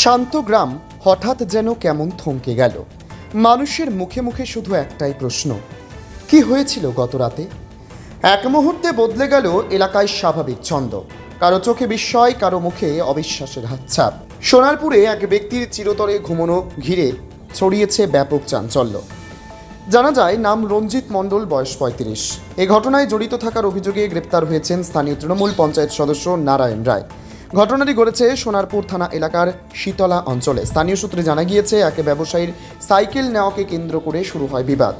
শান্ত গ্রাম হঠাৎ যেন কেমন থমকে গেল। মানুষের মুখে মুখে শুধু একটাই প্রশ্ন, কি হয়েছিল গত রাতে? এক মুহূর্তে বদলে গেল এলাকায় স্বাভাবিক ছন্দ। কারও চোখে বিস্ময়, কারও মুখে অবিশ্বাসের হাতছাপ। সোনারপুরে এক ব্যক্তির চিরতরে ঘুমনো ঘিরে ছড়িয়েছে ব্যাপক চাঞ্চল্য। জানা যায়, নাম রঞ্জিত মণ্ডল, বয়স পঁয়ত্রিশ। এ ঘটনায় জড়িত থাকার অভিযোগে গ্রেপ্তার হয়েছেন স্থানীয় তৃণমূল পঞ্চায়েত সদস্য নারায়ণ রায়। ঘটনাটি ঘটেছে সোনারপুর থানা এলাকার শীতলা অঞ্চলে। স্থানীয় সূত্রে জানা গিয়েছে, এক ব্যবসায়ীর সাইকেল নেওয়াকে কেন্দ্র করে শুরু হয় বিবাদ।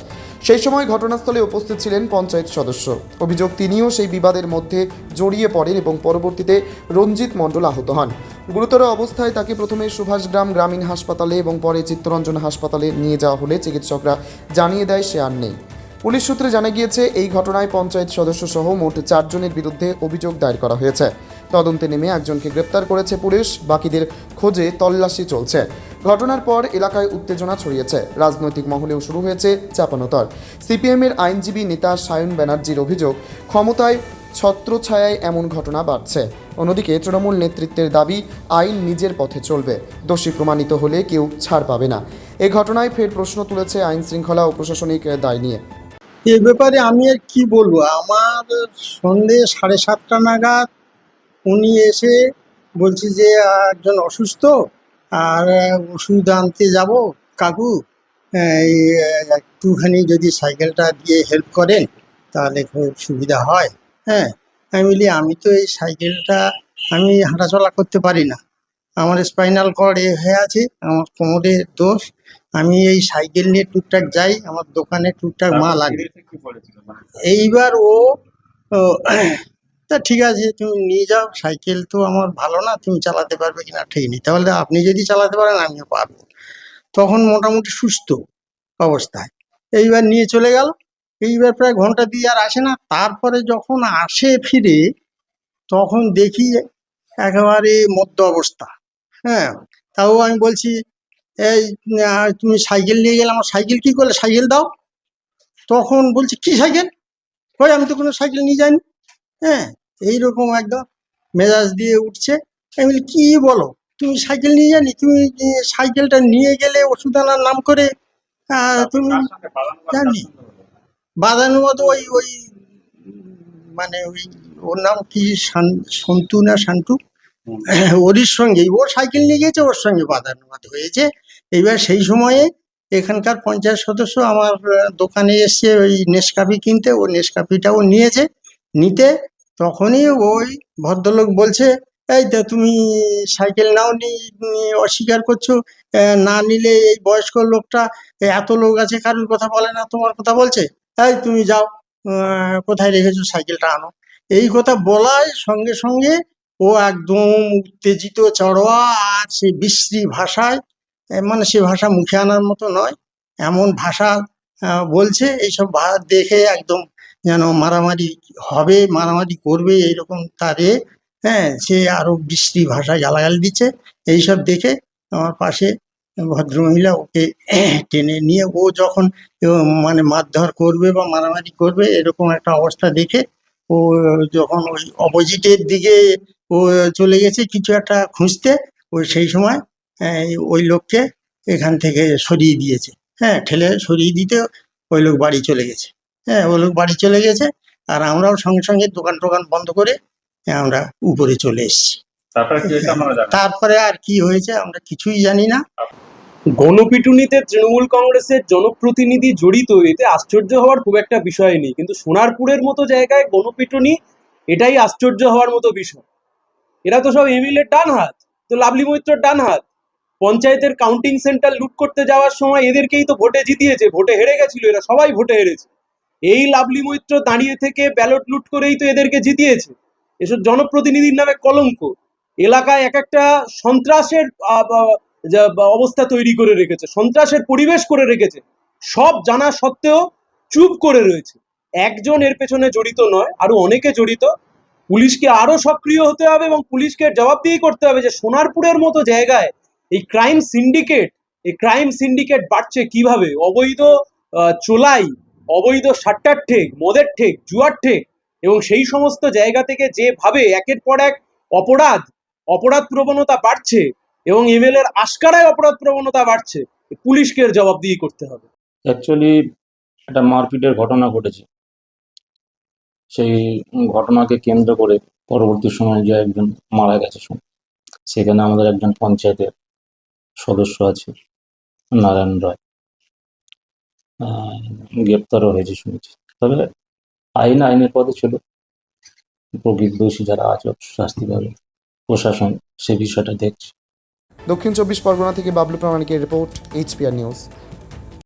সেই সময় ঘটনাস্থলে উপস্থিত ছিলেন পঞ্চায়েত সদস্য। অভিযোগ, তিনিও সেই বিবাদের মধ্যে জড়িয়ে পড়েন এবং পরবর্তীতে রঞ্জিত মণ্ডল আহত হন। গুরুতর অবস্থায় তাকে প্রথমে সুভাষগ্রাম গ্রামীণ হাসপাতালে এবং পরে চিত্তরঞ্জন হাসপাতালে নিয়ে যাওয়া হলে চিকিৎসকরা জানিয়ে দেয় সে আর নেই। পুলিশ সূত্রে জানা গিয়েছে, এই ঘটনায় পঞ্চায়েত সদস্য সহ মোট চারজনের বিরুদ্ধে অভিযোগ দায়ের করা হয়েছে। তদন্তে নেমে একজনকে গ্রেপ্তার করেছে পুলিশ, বাকিদের খোঁজে তল্লাশি চলছে। ঘটনার পর এলাকায় উত্তেজনা ছড়িয়েছে। রাজনৈতিক মহলেও শুরু হয়েছে চাপানোতর। সিপিএমের আইনজীবী নেতা সায়ন ব্যানার্জির অভিযোগ, ক্ষমতায় ছত্রছায়ায় এমন ঘটনা বাড়ছে। অন্যদিকে তৃণমূল নেতৃত্বের দাবি, আইন নিজের পথে চলবে। দোষী প্রমাণিত হলে কেউ ছাড় পাবে না। এ ঘটনায় ফের প্রশ্ন তুলেছে আইন শৃঙ্খলা ও প্রশাসনিক দায় নিয়ে। এ ব্যাপারে আমি আর কি বলব? আমার সন্ধে সাড়ে সাতটা নাগাদ উনি এসে বলছে যে, একজন অসুস্থ, আর ওষুধ আনতে যাব কাকু। একটুখানি যদি সাইকেলটা দিয়ে হেল্প করেন, তাহলে খুব সুবিধা হয়। হ্যাঁ আমি বলি, আমি তো এই সাইকেলটা, আমি হাঁটাচলা করতে পারি না। আমার স্পাইনাল কর্ড এ হয়ে আছে, আমার কোমরের দোষ আমি এই সাইকেল নিয়ে টুকটাক যাই আমার দোকানে টুকটাক মা লাগে এইবার ও ও, তা ঠিক আছে তুমি নিয়ে যাও সাইকেল তো আমার ভালো না তুমি চালাতে পারবে কিনা ঠিক নেই। তাহলে আপনি যদি চালাতে পারেন আমিও পারব। তখন মোটামুটি সুস্থ অবস্থায়। এইবার নিয়ে চলে গেল। এইবার প্রায় ঘণ্টা দিয়ে আর আসে না। তারপরে যখন আসে ফিরে তখন দেখি একেবারে মধ্য অবস্থা। হ্যাঁ তাও আমি বলছি এই তুমি সাইকেল নিয়ে গেলে আমার সাইকেল কি করলে? সাইকেল দাও। তখন বলছে কি সাইকেল? কই আমি তো কোনো সাইকেল নিয়ে যাইনি। হ্যাঁ এইরকম একদম মেজাজ দিয়ে উঠছে। আমি বলি কি বলো? তুমি সাইকেল নিয়ে জানি তুমি সাইকেলটা নিয়ে গেলে ওষুধ আনার নাম করে তুমি জানি। বাদানুবাদ ওই ওই মানে ওই ওর নাম কি? সন্তু না শান্টু? ওরই সঙ্গে ওর সাইকেল নিয়ে গেছে ওর সঙ্গে বাদানুবাদ হয়েছে। এইবার সেই সময়ে এখানকার পঞ্চায়েত সদস্য আমার দোকানে এসছে ওই নেসকাফি কিনতে, ও নেসকাফিটাও নিয়েছে। নিতে তখনই ওই ভদ্রলোক বলছে, এই তো তুমি সাইকেল নাও নি অস্বীকার করছ। না নিলে এই বয়স্ক লোকটা এত লোক আছে, কারোর কথা বলে না, তোমার কথা বলছে? এই তুমি যাও কোথায় রেখেছো সাইকেলটা আনো? এই কথা বলার সঙ্গে সঙ্গে ও একদম উত্তেজিত, চড়োয়া, আর সে বিশ্রী ভাষায় মানে সে ভাষা মুখে আনার মতো নয়, এমন ভাষা বলছে, এইসব দেখে একদম যেন মারামারি হবে, মারামারি করবে, এইরকম তারে হ্যাঁ সে আরও বিশ্রী ভাষায় গালাগালি দিচ্ছে, এইসব দেখে আমার পাশে ভদ্রমহিলা ওকে টেনে নিয়ে, ও যখন মানে মারধর করবে বা মারামারি করবে, এরকম একটা অবস্থা দেখে ও যখন ওই অপোজিটের দিকে ও চলে গেছে কিছু একটা খুঁজতে ও সেই সময় ওই লোককে এখান থেকে সরিয়ে দিয়েছে। হ্যাঁ ঠেলে সরিয়ে দিতে ওই লোক বাড়ি চলে গেছে। হ্যাঁ ওই লোক বাড়ি চলে গেছে আর আমরাও সঙ্গে সঙ্গে দোকান টোকান বন্ধ করে আমরা উপরে চলে এসেছি। তারপরে আর কি হয়েছে আমরা কিছুই জানি না। গণপিটুনিতে তৃণমূল কংগ্রেসের জনপ্রতিনিধি জড়িত এতে আশ্চর্য হওয়ার খুব একটা বিষয় নেই। কিন্তু সোনারপুরের মতো জায়গায় গণপিটুনি এটাই আশ্চর্য হওয়ার মতো বিষয়। এরা তো সব এমএলএ ডান হাত, তো লাভলি মৈত্র ডান হাত। পঞ্চায়েতের কাউন্টিং সেন্টার লুট করতে যাওয়ার সময় এদেরকেই তো ভোটে জিতিয়েছে, ভোটে হেরে গেছিল এরা, সবাই ভোটে হেরেছে। এই লাভলি মৈত্র দাঁড়িয়ে থেকে ব্যালট লুট করেই তো এদেরকে জিতিয়েছে। এসব জনপ্রতিনিধির নামে কলঙ্ক। এলাকায় এক একটা সন্ত্রাসের অবস্থা তৈরি করে রেখেছে, সন্ত্রাসের পরিবেশ করে রেখেছে, সব জানা সত্ত্বেও চুপ করে রয়েছে। একজন এর পেছনে জড়িত নয়, আরও অনেকে জড়িত। পুলিশকে আরও সক্রিয় হতে হবে এবং পুলিশকে জবাবদিহি করতে হবে যে, সোনারপুরের মতো জায়গায় এই ক্রাইম সিন্ডিকেট, এই ক্রাইম সিন্ডিকেট বাড়ছে কীভাবে? অবৈধ চোলাই, অবৈধ সাট্টার ঠেক, মদের ঠেক, জুয়ার ঠেক এবং সেই সমস্ত জায়গা থেকে যেভাবে একের পর এক অপরাধ অপরাধ প্রবণতা বাড়ছে এবং এমএলএর আশকারায় অপরাধ প্রবণতা বাড়ছে পুলিশকে এর জবাবদিহি করতে হবে। অ্যাকচুয়ালি একটা মারপিটের ঘটনা ঘটেছে। সেই ঘটনাকে কেন্দ্র করে পরবর্তী সময়ে যে একজন মারা গেছে সেখানে আমাদের একজন পঞ্চায়েতের সদস্য আছে, নারায়ণ রায়। গ্রেপ্তারও হয়েছে শুনেছি। তবে আইন আইনের পথে ছিল। প্রকৃত দোষী যারা আছে শাস্তি পাবে প্রশাসন সে বিষয়টা দেখছে। দক্ষিণ চব্বিশ পরগনা থেকে বাবলু প্রামাণিকের রিপোর্ট এইচপিআর নিউজ